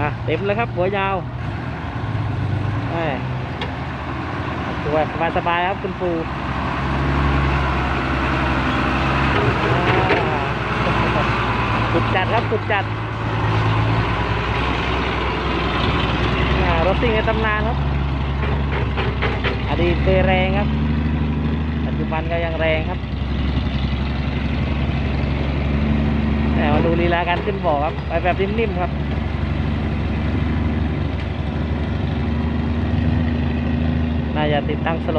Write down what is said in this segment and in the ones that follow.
อะเต็มเลยครับหัวยาวแหม่สวยสบายสบายๆครับคุณปูสุดจัดครับสุดจัดรถซิ่งในตำนานครับ อดีตเคยแรงครับ ปัจจุบันก็ยังแรงครับแต่มาดูลีลาการขึ้นบ่อครับ ไปแบบนิ่มๆครับ น่าจะติดตั้งสโล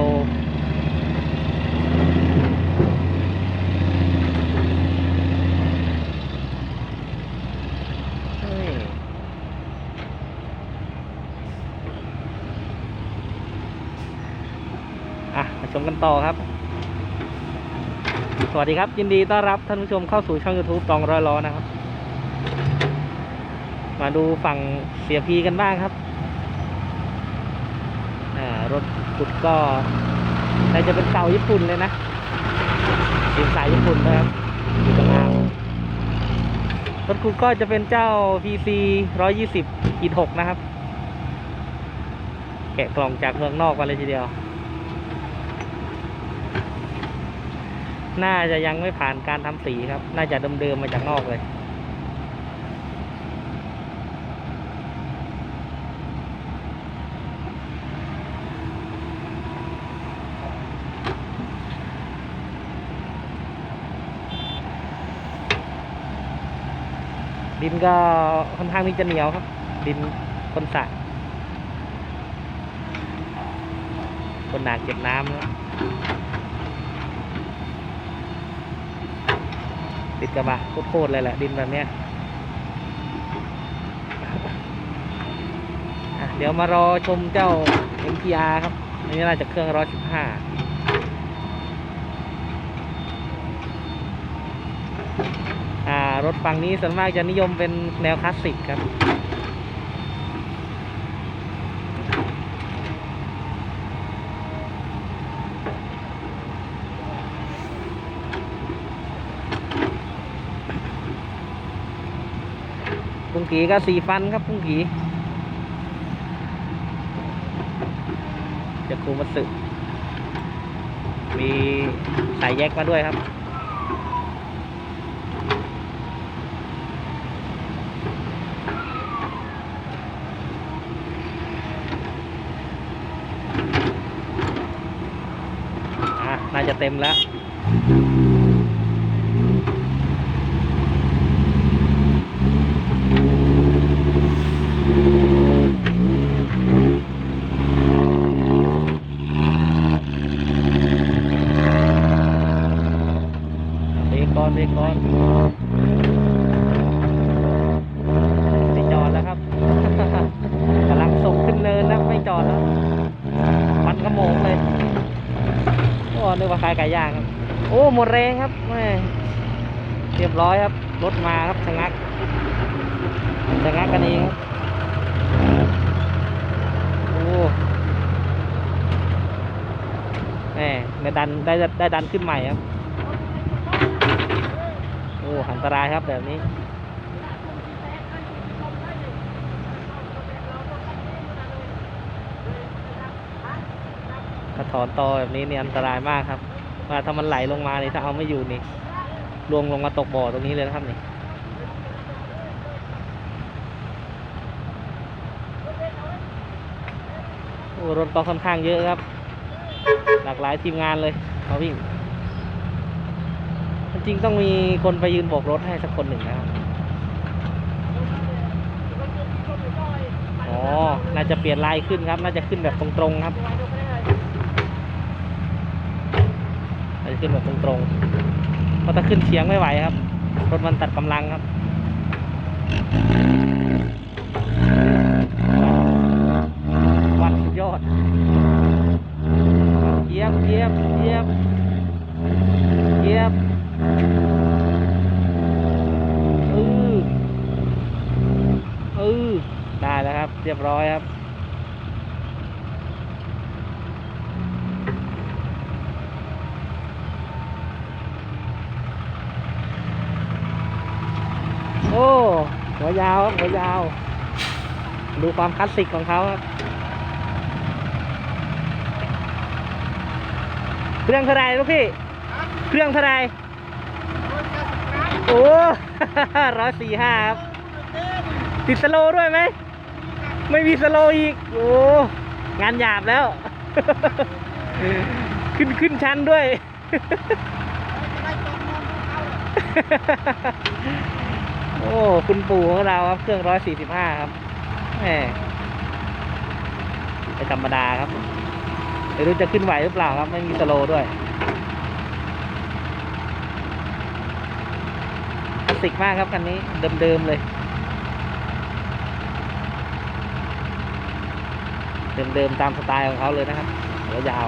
อะมาชมกันต่อครับ สวัสดีครับ ยินดีต้อนรับท่านผู้ชมเข้าสู่ช่อง YouTube ตองร้อยล้อนะครับ มาดูฝั่งเสียพีกันบ้างครับ รถขุดก็น่าจะเป็นเก่าญี่ปุ่นเลยนะสีสายญี่ปุ่นนะครับอยู่ตรงน้ำรถขุดก็จะเป็นเจ้า PC 120ขีด6นะครับ แกะกล่องจากเมืองนอกมาเลยทีเดียว น่าจะยังไม่ผ่านการทำสีครับ น่าจะเดิมๆมาจากนอกเลย ดินก็ค่อนข้างที่จะเหนียวครับ ดินคนสระคนหนาเก็บน้ำแล้วติดกระบะโคตรๆเลยแหละดินแบบเนี้ยเดี๋ยวมารอชมเจ้า MPR ครับ อันนี้น่าจะเครื่องร้อยสิบห้า อ่าร ถฝั่งนี้ส่วนมากจะนิยมเป็นแนวคลาสสิกครับปุ้งกีก็สี่ฟันครับปุ้งกีจะคูมัตสึมีสายแยกมาด้วยครับ อะ น่าจะ เต็มแล้ว เบรกก่อนเบรกก่อนไม่จอดแล้วครับ กำลังส่งขึ้นเนินแล้วไม่จอดแล้วมันกระโมงเลย โอ้นึกว่าขายไก่ย่างครับ โอ้ หมดแรงครับแม่เรียบร้อยครับ รถมาครับชะงักชะงักกันเองครับโอ้แม่ได้ดันได้ได้ดันขึ้นใหม่ครับ โอ้อันตรายครับแบบนี้กระถอนตอแบบนี้เนี่ยอันตรายมากครับ ว่าถ้ามันไหลลงมานี่ถ้าเอาไม่อยู่นี่ลวงลงมาตกบ่อตรงนี้เลยนะครับนี่โอ้รถก็ค่อนข้างเยอะครับ หลากหลายทีมงานเลยมาวิ่งจริงต้องมีคนไปยืนโบกรถให้สักคนหนึ่งนะครับอ๋อ น่าจะเปลี่ยนลายขึ้นครับ น่าจะขึ้นแบบตรงๆครับ น่า จะขึ้นแบบตรงๆเพราะถ้าขึ้นเฉียงไม่ไหวครับ รถมันตัดกำลังครับวันสุดยอดเยียบเยียบเยียบเยียบเออเออได้แล้วครับ เรียบร้อยครับ โอ้ หัวยาวครับหัวยาว ดูความคลาสสิกของเขาครับเครื่องเท่าไรลูกพี่ เครื่องเท่าไรโอ้ร้อยสี่ห้าครับ ติดสโลด้วยไหม ไม่มีสโลอีก โอ้ งานหยาบแล้ว ขึ้นขึ้นชั้นด้วย โอ้คุณปู่ของเราครับ เครื่องร้อยสี่สิบห้าครับแหมไม่ธรรมดาครับไม่รู้จะขึ้นไหวหรือเปล่าครับ ไม่มีสโลด้วยคลาสสิกมากครับคันนี้ เดิมๆเลย เดิมๆตามสไตล์ของเขาเลยนะครับหัวยาว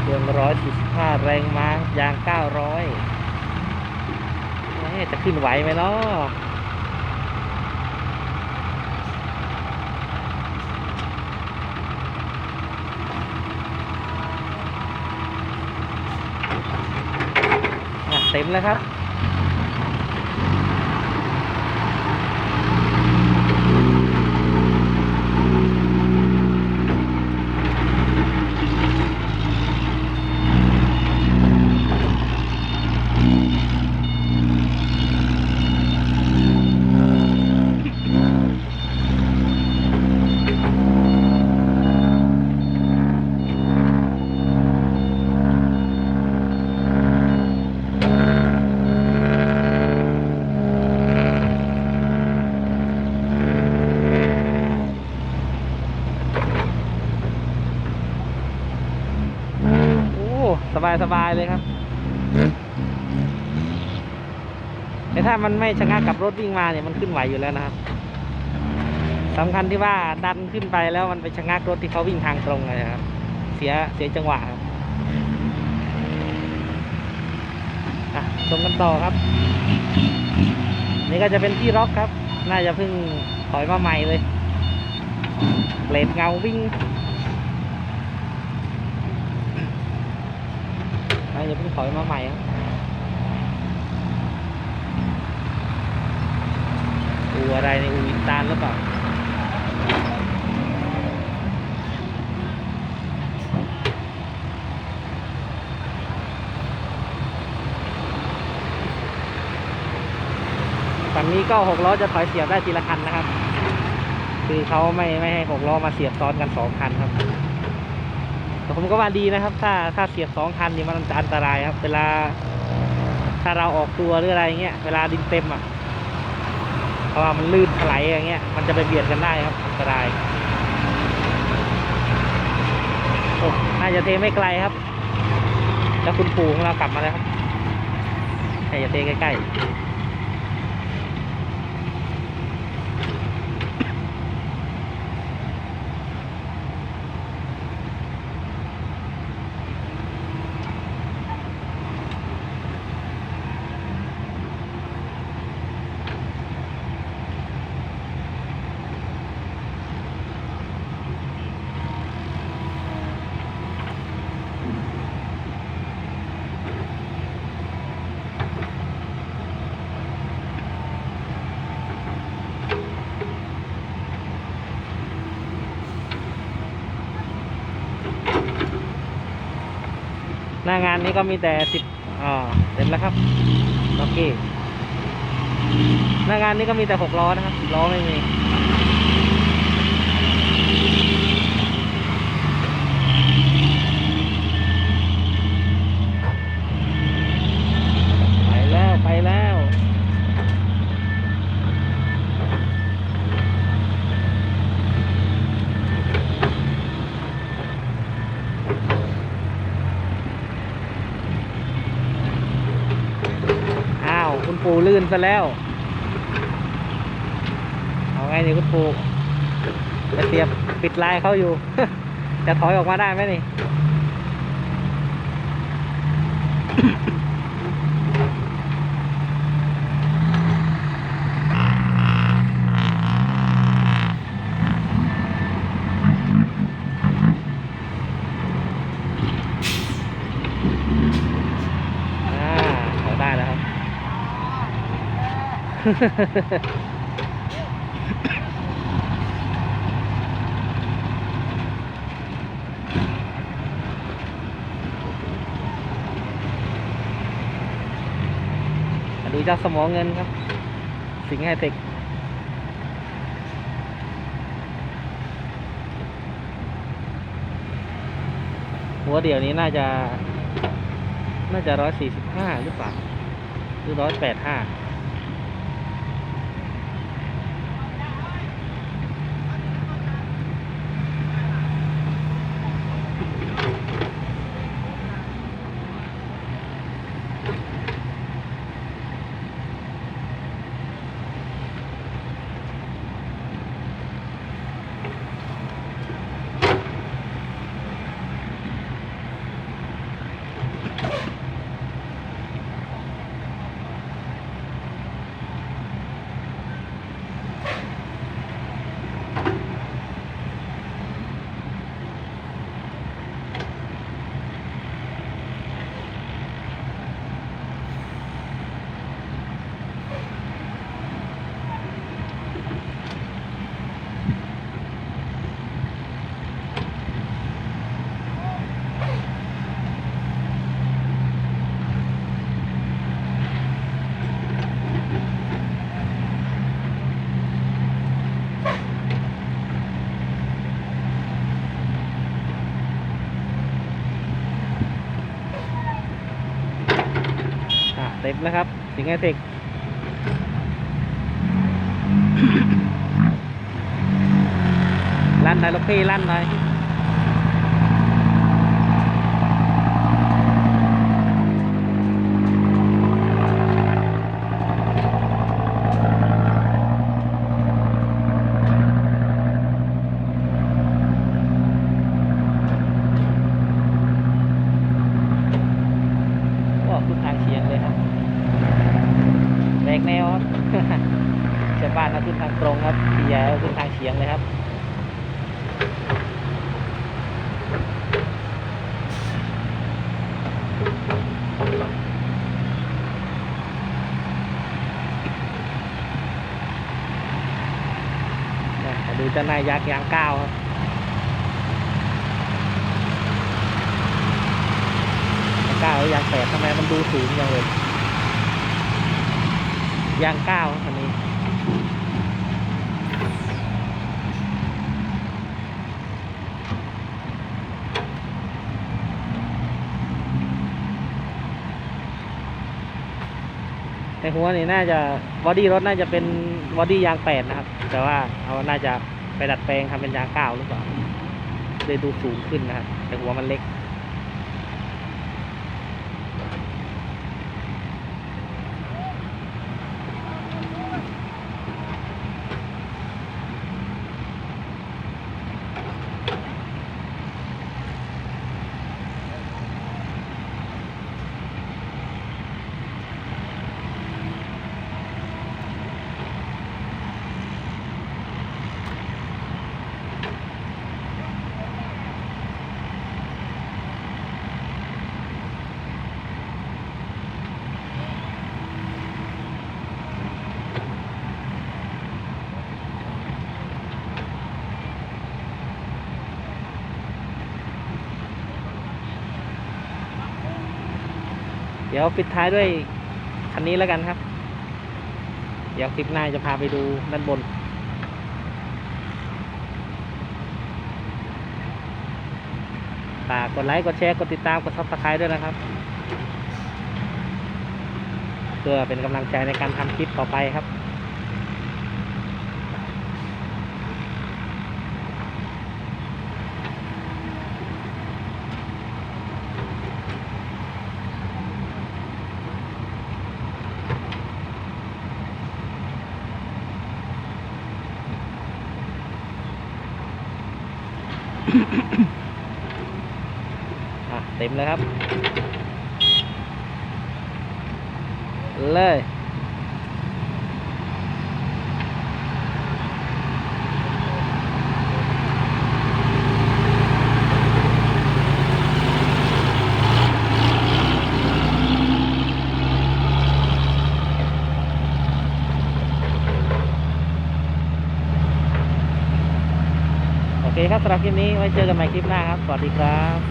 เครื่องร้อยสี่สิบห้าแรงม้ายา งเก้าร้อยจะขึ้นไหวไหมเนาะอะเต็มแล้วครับ โอ้ ส บายสบายเลยครับ แต่ถ้ามันไม่ชะงักกับรถวิ่งมาเนี่ยมันขึ้นไหวอยู่แล้วนะครับสำคัญที่ว่าดันขึ้นไปแล้วมันไปชะงักรถที่เขาวิ่งทางตรงเลยครับ เสียเสียจังหวะครับอะชมกันต่อครับ นี่ก็จะเป็นที่ร็อกครับ น่าจะเพิ่งถอยมาใหม่เลยเบลดเงาวิ่ง น่าจะเพิ่งถอยมาใหม่ครับอูอะไรในอูอินตานหรือเปล่าฝั่งนี้ก็หกล้อจะถอยเสียบได้ทีละคันนะครับ คือเขาไม่ไม่ให้หกล้อมาเสียบซ้อนกันสองคันครับ ผมก็ว่าดีนะครับ ถ้าถ้าเสียบสองคันนี่มันจะอันตรายครับ เวลา ถ้าเราออกตัวหรืออะไรเงี้ยเวลาดินเต็มอะเพราะว่ามันลื่นถลายอย่างเงี้ยมันจะไปเบียดกันได้ครับอันตรายโอ้น่าจะเทไม่ไกลครับ แล้วคุณปู่ของเรากลับมาแล้วครับให้จะเทใกล้ๆ หน้างานนี้ก็มีแต่สิบอ่าเต็มแล้วครับโอเคหน้างานนี้ก็มีแต่หกล้อนะครับสิบล้อไม่มี ไปแล้วไปแล้ว อ้าว คุณ ปูลื่นซะแล้ว เอาไงนี่คุณปูจะเสียบปิดลายเขาอยู่ จะถอยออกมาได้ไหมนี่ อ่าเขาได้แล้วครับ มา ดูเจ้าสมองเงินครับ สิงห์ไฮเทคหัวเดียวนี้น่าจะ น่าจะร้อยสี่สิบห้าหรือเปล่า หรือร้อยแปดห้า อะครับ สิงห์ไอเทคลั่นหน่อยลูกพี่ลั่นหน่อยก็ขึ้นทางเฉียงเลยครับแบกแนวครับ ชาวบ้านเราขึ้นทางตรงครับพี่ใหญ่เรา ขึ้นทางเฉียงเลยครับ ดูเจ้านายยักษ์ยางก้าวครับยางก้าวยางแปดทำไมมันดูสูงจังเลยยางก้าวครับอัน หัวนี่น่าจะบอดี้รถน่าจะเป็นบอดี้ยางแปดนะครับ แต่ว่าเอาน่าจะไปดัดแปลงทำเป็นยางเก้าหรือเปล่าเลยดูสูงขึ้นนะครับแต่หัวมันเล็ก ดี๋ยวปิดท้ายด้วยคันนี้แล้วกันครับ เดี๋ยวคลิปหน้าจะพาไปดูด้านบน ฝากกดไลค์ กดแชร์ กดติดตาม กดซับสไครต์ด้วยนะครับ เพื่อเป็นกำลังใจในการทำคลิปต่อไปครับ ต็มเลยครับ เลยโอเคครับสำหรับคลิปนี้ไว้เจอกันใหม่คลิปหน้าครับ สวัสดีครับ